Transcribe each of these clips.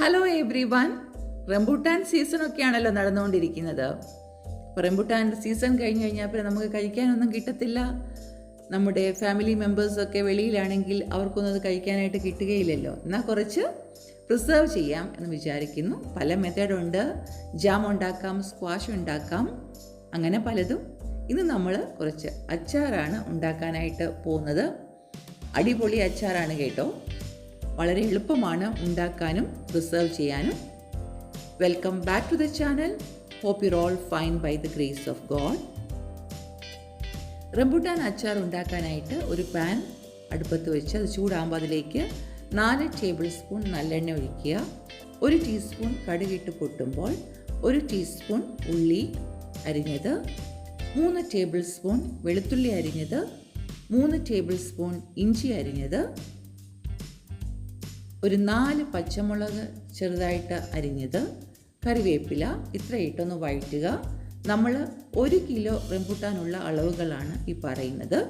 Hello everyone rambutan season ഒക്കെയാണല്ലോ നടന്നുകൊണ്ടിരിക്കുന്നത് rambutan season കഴിഞ്ഞ് കഴിഞ്ഞാൽ പിന്നെ നമുക്ക് കഴിക്കാനൊന്നും കിട്ടത്തില്ല. നമ്മുടെ ഫാമിലി മെമ്പേഴ്സൊക്കെ വെളിയിലാണെങ്കിൽ അവർക്കൊന്നും അത് കഴിക്കാനായിട്ട് കിട്ടുകയില്ലല്ലോ. എന്നാൽ കുറച്ച് പ്രിസർവ് ചെയ്യാം എന്ന് വിചാരിക്കുന്നു. പല മെത്തേഡുണ്ട്. ജാം ഉണ്ടാക്കാം സ്ക്വാഷ് ഉണ്ടാക്കാം. അങ്ങനെ പലതും ഇന്ന് നമ്മൾ കുറച്ച് അച്ചാറാണ് ഉണ്ടാക്കാനായിട്ട് പോകുന്നത്. അടിപൊളി അച്ചാറാണ് കേട്ടോ. വളരെ എളുപ്പമാണ് ഉണ്ടാക്കാനും പ്രിസർവ് ചെയ്യാനും. Welcome back to the channel hope you're all fine by the grace of God rambutan അച്ചാർ ഉണ്ടാക്കാനായിട്ട് ഒരു പാൻ അടുപ്പത്ത് വെച്ച് അത് ചൂടാകുമ്പോൾ അതിലേക്ക് നാല് ടേബിൾ സ്പൂൺ നല്ലെണ്ണ ഒഴിക്കുക. ഒരു ടീസ്പൂൺ കടുകിട്ട് പൊട്ടുമ്പോൾ ഒരു ടീസ്പൂൺ ഉള്ളി അരിഞ്ഞത്. മൂന്ന് ടേബിൾ സ്പൂൺ വെളുത്തുള്ളി അരിഞ്ഞത്. മൂന്ന് ടേബിൾ സ്പൂൺ ഇഞ്ചി അരിഞ്ഞത്. ഒരു നാല് പച്ചമുളക് ചെറുതായിട്ട് അരിഞ്ഞത് കറിവേപ്പില ഇത്രയിട്ടൊന്ന് വഴറ്റുക. നമ്മൾ ഒരു കിലോ റംബുട്ടാനുള്ള അളവുകളാണ് ഈ പറയുന്നത്.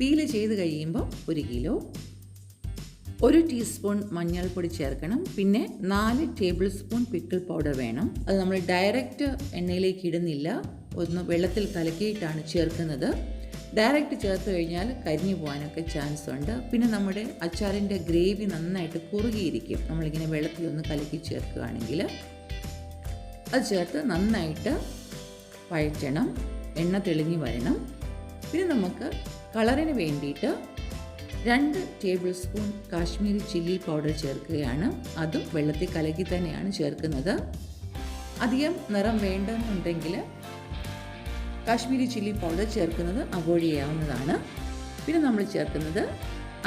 പീൽ ചെയ്ത് കഴിയുമ്പോൾ ഒരു കിലോ. ഒരു ടീസ്പൂൺ മഞ്ഞൾപ്പൊടി ചേർക്കണം. പിന്നെ നാല് ടേബിൾ സ്പൂൺ പിക്കിൾ പൗഡർ വേണം. അത് നമ്മൾ ഡയറക്റ്റ് എണ്ണയിലേക്ക് ഇടുന്നില്ല. ഒന്ന് വെള്ളത്തിൽ കലക്കിയിട്ടാണ് ചേർക്കുന്നത്. ഡയറക്റ്റ് ചേർത്ത് കഴിഞ്ഞാൽ കരിഞ്ഞു പോകാനൊക്കെ ചാൻസ് ഉണ്ട്. പിന്നെ നമ്മുടെ അച്ചാറിന്റെ ഗ്രേവി നന്നായിട്ട് കുറുകിയിരിക്കും. നമ്മളിങ്ങനെ വെള്ളത്തിലൊന്ന് കലക്കി ചേർക്കുകയാണെങ്കിൽ അത് ചേർത്ത് നന്നായിട്ട് വഴറ്റണം. എണ്ണ തെളിഞ്ഞു വരണം. പിന്നെ നമുക്ക് കളറിന് വേണ്ടിയിട്ട് രണ്ട് tablespoon Kashmiri chilli powder ചേർക്കുകയാണ്. അതും വെള്ളത്തിൽ കലക്കി തന്നെയാണ് ചേർക്കുന്നത്. അധികം നിറം വേണ്ടെന്നുണ്ടെങ്കിൽ കാശ്മീരി ചില്ലി പൗഡർ ചേർക്കുന്നത് അവോയ്ഡ് ചെയ്യാവുന്നതാണ് പിന്നെ നമ്മൾ ചേർക്കുന്നത്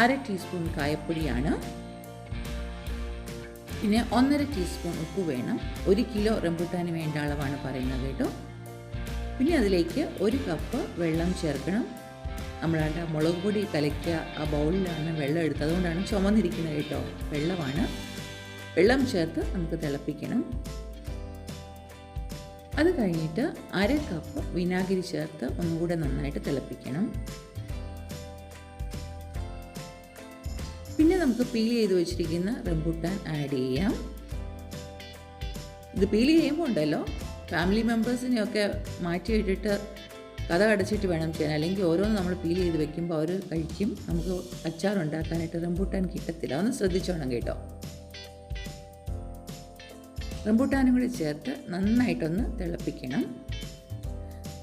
അര ടീസ്പൂൺ കായപ്പൊടിയാണ്. പിന്നെ ഒന്നര ടീസ്പൂൺ ഉപ്പ് വേണം. ഒരു കിലോ റംബുട്ടാന് വേണ്ട അളവാണ് പറയുന്നത് കേട്ടോ. പിന്നെ അതിലേക്ക് ഒരു കപ്പ് വെള്ളം ചേർക്കണം. നമ്മളാണ്ട് മുളക് പൊടി കലക്കിയ ആ ബൗളിലാണ് വെള്ളം എടുത്തത്. അതുകൊണ്ടാണ് ചുമന്നിരിക്കുന്നത് കേട്ടോ. വെള്ളമാണ്. വെള്ളം ചേർത്ത് നമുക്ക് തിളപ്പിക്കണം. അത് കഴിഞ്ഞിട്ട് അര കപ്പ് വിനാഗിരി ചേർത്ത് ഒന്നുകൂടെ നന്നായിട്ട് തിളപ്പിക്കണം. പിന്നെ നമുക്ക് പീൽ ചെയ്ത് വെച്ചിരിക്കുന്ന റംബുട്ടാൻ ആഡ് ചെയ്യാം. ഇത് പീൽ ചെയ്യുമ്പോൾ ഉണ്ടല്ലോ ഫാമിലി മെമ്പേഴ്സിനെയൊക്കെ മാറ്റിയിട്ടിട്ട് കഥ അടച്ചിട്ട് വേണം ചെയ്യാൻ. അല്ലെങ്കിൽ ഓരോന്ന് നമ്മൾ പീൽ ചെയ്ത് വെക്കുമ്പോൾ അവർ കഴിക്കും. നമുക്ക് അച്ചാർ ഉണ്ടാക്കാനായിട്ട് റംബൂട്ടാൻ കിട്ടത്തില്ല. ഒന്ന് ശ്രദ്ധിച്ചോണം കേട്ടോ. റംബൂട്ടാനും കൂടി ചേർത്ത് നന്നായിട്ടൊന്ന് തിളപ്പിക്കണം.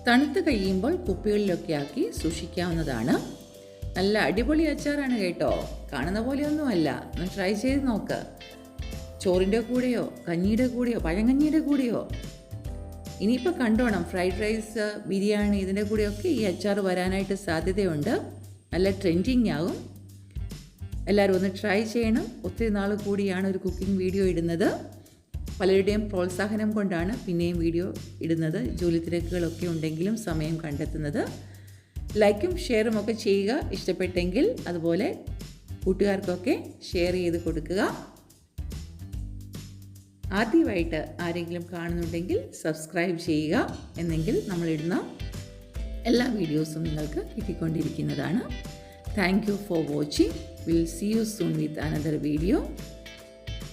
തണുത്ത് കഴിയുമ്പോൾ കുപ്പികളിലൊക്കെ ആക്കി സൂക്ഷിക്കാവുന്നതാണ്. നല്ല അടിപൊളി അച്ചാറാണ് കേട്ടോ. കാണുന്ന പോലെയൊന്നുമല്ല. ഒന്ന് ട്രൈ ചെയ്ത് നോക്ക്. ചോറിന്റെ കൂടെയോ കഞ്ഞിയുടെ കൂടെയോ പഴങ്കഞ്ഞിയുടെ കൂടെയോ. ഇനിയിപ്പോൾ കണ്ടോണം. ഫ്രൈഡ് റൈസ് ബിരിയാണി ഇതിന്റെ കൂടെയൊക്കെ ഈ അച്ചാർ വരാനായിട്ട് സാധ്യതയുണ്ട്. നല്ല ട്രെൻഡിങ് ആകും. എല്ലാവരും ഒന്ന് ട്രൈ ചെയ്യണം. ഒത്തിരി നാൾ കൂടിയാണ് ഒരു കുക്കിംഗ് വീഡിയോ ഇടുന്നത്. പലരുടെയും പ്രോത്സാഹനം കൊണ്ടാണ് പിന്നെയും വീഡിയോ ഇടുന്നത്. ജോലി തിരക്കുകളൊക്കെ ഉണ്ടെങ്കിലും സമയം കണ്ടെത്തുന്നത്. ലൈക്കും ഷെയറും ഒക്കെ ചെയ്യുക. ഇഷ്ടപ്പെട്ടെങ്കിൽ അതുപോലെ കൂട്ടുകാർക്കൊക്കെ ഷെയർ ചെയ്ത് കൊടുക്കുക. ആദ്യമായിട്ട് ആരെങ്കിലും കാണുന്നുണ്ടെങ്കിൽ സബ്സ്ക്രൈബ് ചെയ്യുക എന്നെങ്കിൽ നമ്മളിടുന്ന എല്ലാ വീഡിയോസും നിങ്ങൾക്ക് കിട്ടിക്കൊണ്ടിരിക്കുന്നതാണ്. Thank you for watching will see you soon with another video